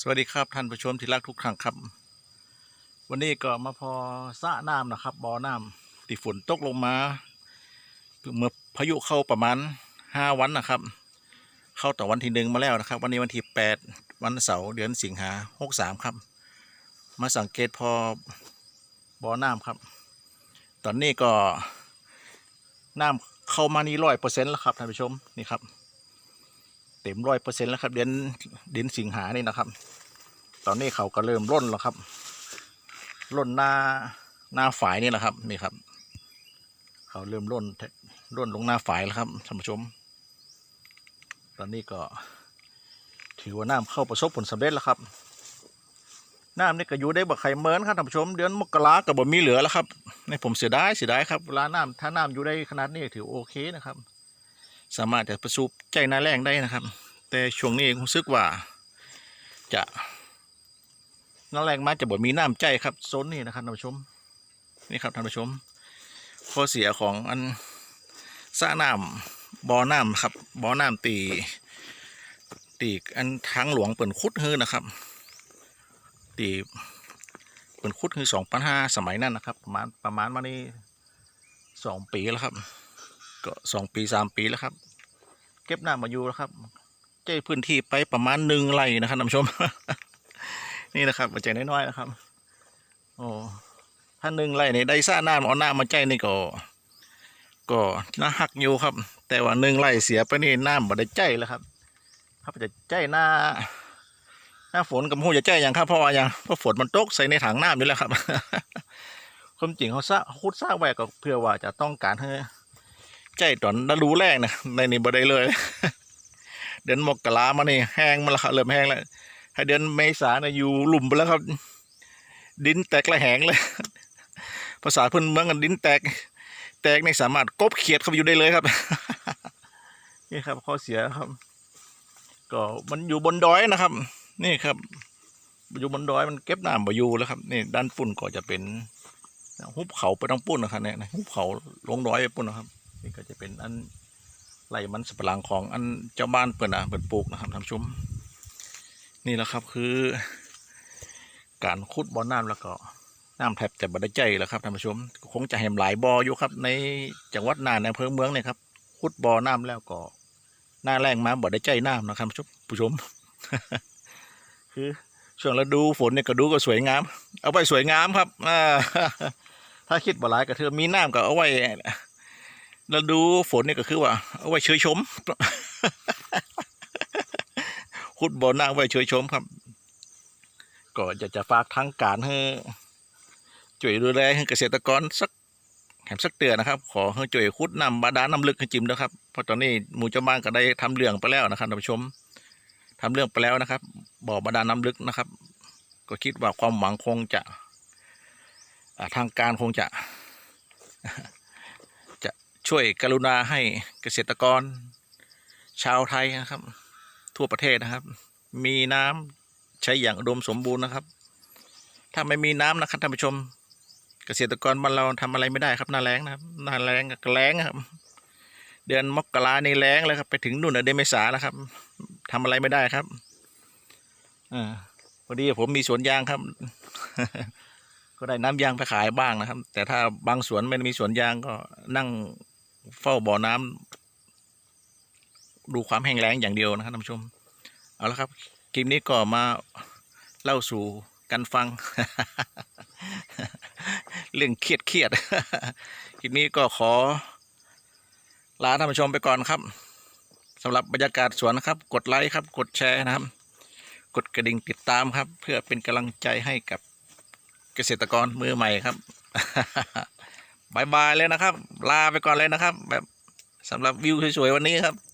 สวัสดีครับท่านผู้ชมที่รักทุกครั้งครับ วันนี้ก็มาพอสะน้ำนะครับบ่อน้ำที่ฝนตกลงมาเมื่อพายุเข้าประมาณห้าวันนะครับ เข้าต่อวันที่หนึ่งมาแล้วนะครับ วันนี้วันที่แปดวันเสาร์เดือนสิงหาหกสามครับ มาสังเกตพอบ่อน้ำครับ ตอนนี้ก็น้ำเข้ามานี่ร้อยเปอร์เซ็นต์แล้วครับท่านผู้ชมนี่ครับ ต็มร้อยเปอร์เซ็นต์แล้วครับ เดือนเดือนสิงหานี่นะครับ ตอนนี้เขาก็เริ่มร่นแล้วครับร่นหน้าหน้าฝายนี่แหละครับนี่ครับ เขาเริ่มร่นร่นลงหน้าฝายแล้วครับท่านผู้ชม ตอนนี้ก็ ถือว่าน้ำเข้าประสบผลสำเร็จแล้วครับน้ำนี่ก็อยู่ได้บักไข่เมินครับท่านผู้ชม เดือนมกราก็บ่มีเหลือแล้วครับในผมเสียดายเสียดายครับเวลาน้ำถ้าน้ำอยู่ได้ขนาดนี้ถือโอเคนะครับ สามารถจะประสูบใจหน้าแรงได้นะครับ แต่ช่วงนี้รู้สึกว่า จะน้าแรงมาจะบ่มีน้ำใจครับโซนนี้นะครับท่านผู้ชม นี่ครับท่านผู้ชมข้อเสียของอันสระน้ำบ่อน้ำครับบ่อน้ำตีตีอันทางหลวงเปิ่นคุดฮือนะครับ ตีเปิ่นคุดฮือสองพันห้าสมัยนั้นนะครับ ประมาณประมาณมานี้สองปีแล้วครับ ก็สองปีสามปีแล้วครับ เก็บน้ำมาอยู่แล้วครับ เจ้พื้นที่ไปประมาณหนึ่งไร่นะครับท่านผู้ชม นี่นะครับมาใจน้อยๆนะครับ โอ้ถ้าหนึ่งไร่นี่ได้ซ่าน้ำเอาหน้ำมาใจนี่ก็ ก็น่าหักอยู่ครับ แต่ว่าหนึ่งไร่เสียไปนี่น้ำบ่ได้ใจแล้วครับถ้าจะใจหน้าหน้าฝนกับหูจะใจอย่างครับเพราะว่าอย่างเพราะฝนมันตกใส่ในถังน้ำนี่แหละครับความจริงเขาซะคุดซาแหวกก็เพื่อว่าจะต้องการให้ใจตอนฤดูแรกนะในนี่บ่ได้เลย เดือนมกรามานี่แห้งมาแล้วครับเริ่มแห้งแล้วให้เดือนเมษาเนี่ยอยู่หลุมไปแล้วครับ ดินแตกและแหงเลย ภาษาพื้นเมืองกันดินแตก แตกในสามารถกบเขียดเข้าไปอยู่ได้เลยครับ นี่ครับข้อเสียครับ ก็มันอยู่บนดอยนะครับ นี่ครับอยู่บนดอยมันเก็บน้ำบ่อยู่แล้วครับนี่ด้านปุ่นก็จะเป็นหุบเขาไปทางปุ่นนะครับเนี่ยหุบเขาลงดอยไปปุ่นนะครับ นี่ก็จะเป็นอัน ไร่มันสับปะหลังของอันเจ้าบ้านเปิดอะเปิดปลูกนะครับท่านผู้ชม นี่แหละครับคือ การขุดบ่อน้ำแล้วก็น้ำแทบจะบ่ได้ใจแล้วครับท่านผู้ชม คงจะเห็นหลายบ่ออยู่ครับ ในจังหวัดน่านในอำเภอเมืองเนี่ยครับขุดบ่อน้ำแล้วก็หน้าแรงมาบ่ได้ใจน้ำนะครับผู้ชม คือช่วงฤดูฝนเนี่ยก็ดูก็สวยงาม เอาไปสวยงามครับอถ้าคิดบ่หลายก็เธอมีน้ำก็เอาไว้ แล้วดูฝนนี่ก็คือว่าเอาไว้เชยชมขุดบ่อน้ำไว้เชยชมครับ ก็อยากจะฝากทางการให้ช่วยดูแลให้เกษตรกรสักแถมสักเตือนนะครับ ขอให้ช่วยขุดน้ำบาดาลน้ำลึกให้จิมนะครับ เพราะตอนนี้หมู่เจ้าบ้านก็ได้ทำเรื่องไปแล้วนะครับท่านผู้ชมทำเรื่องไปแล้วนะครับ บ่อบาดาลน้ำลึกนะครับ ก็คิดว่าความหวังคงจะทางการคงจะ ช่วยกรุณาให้เกษตรกร ชาวไทยนะครับ ทั่วประเทศนะครับ มีน้ำใช้อย่างอุดมสมบูรณ์นะครับ ถ้าไม่มีน้ำนะครับท่านผู้ชม เกษตรกรบ้านเราทำอะไรไม่ได้ครับหน้าแรงนะครับหน้าแรงก็แรงครับเดือนมกราในแรงเลยครับ ไปถึงนู่นนะเดือนเมษาแล้วครับทำอะไรไม่ได้ครับอ่าพอดีผมมีสวนยางครับ ก็ได้น้ำยางไปขายบ้างนะครับ แต่ถ้าบางสวนไม่มีสวนยางก็นั่ง เฝ้าบ่อน้ำดูความแห้งแล้งอย่างเดียวนะครับท่านผู้ชม เอาละครับ คลิปนี้ก็มาเล่าสู่กันฟัง เรื่องเครียดเครียดคลิปนี้ก็ขอ ลาท่านผู้ชมไปก่อนครับสำหรับบรรยากาศสวนนะครับ กดไลค์ครับ กดแชร์นะครับ กดกระดิ่งติดตามครับ เพื่อเป็นกำลังใจให้กับเกษตรกรมือใหม่ครับ บายบายเลยนะครับ ลาไปก่อนเลยนะครับ แบบสำหรับวิวสวยๆวันนี้ครับ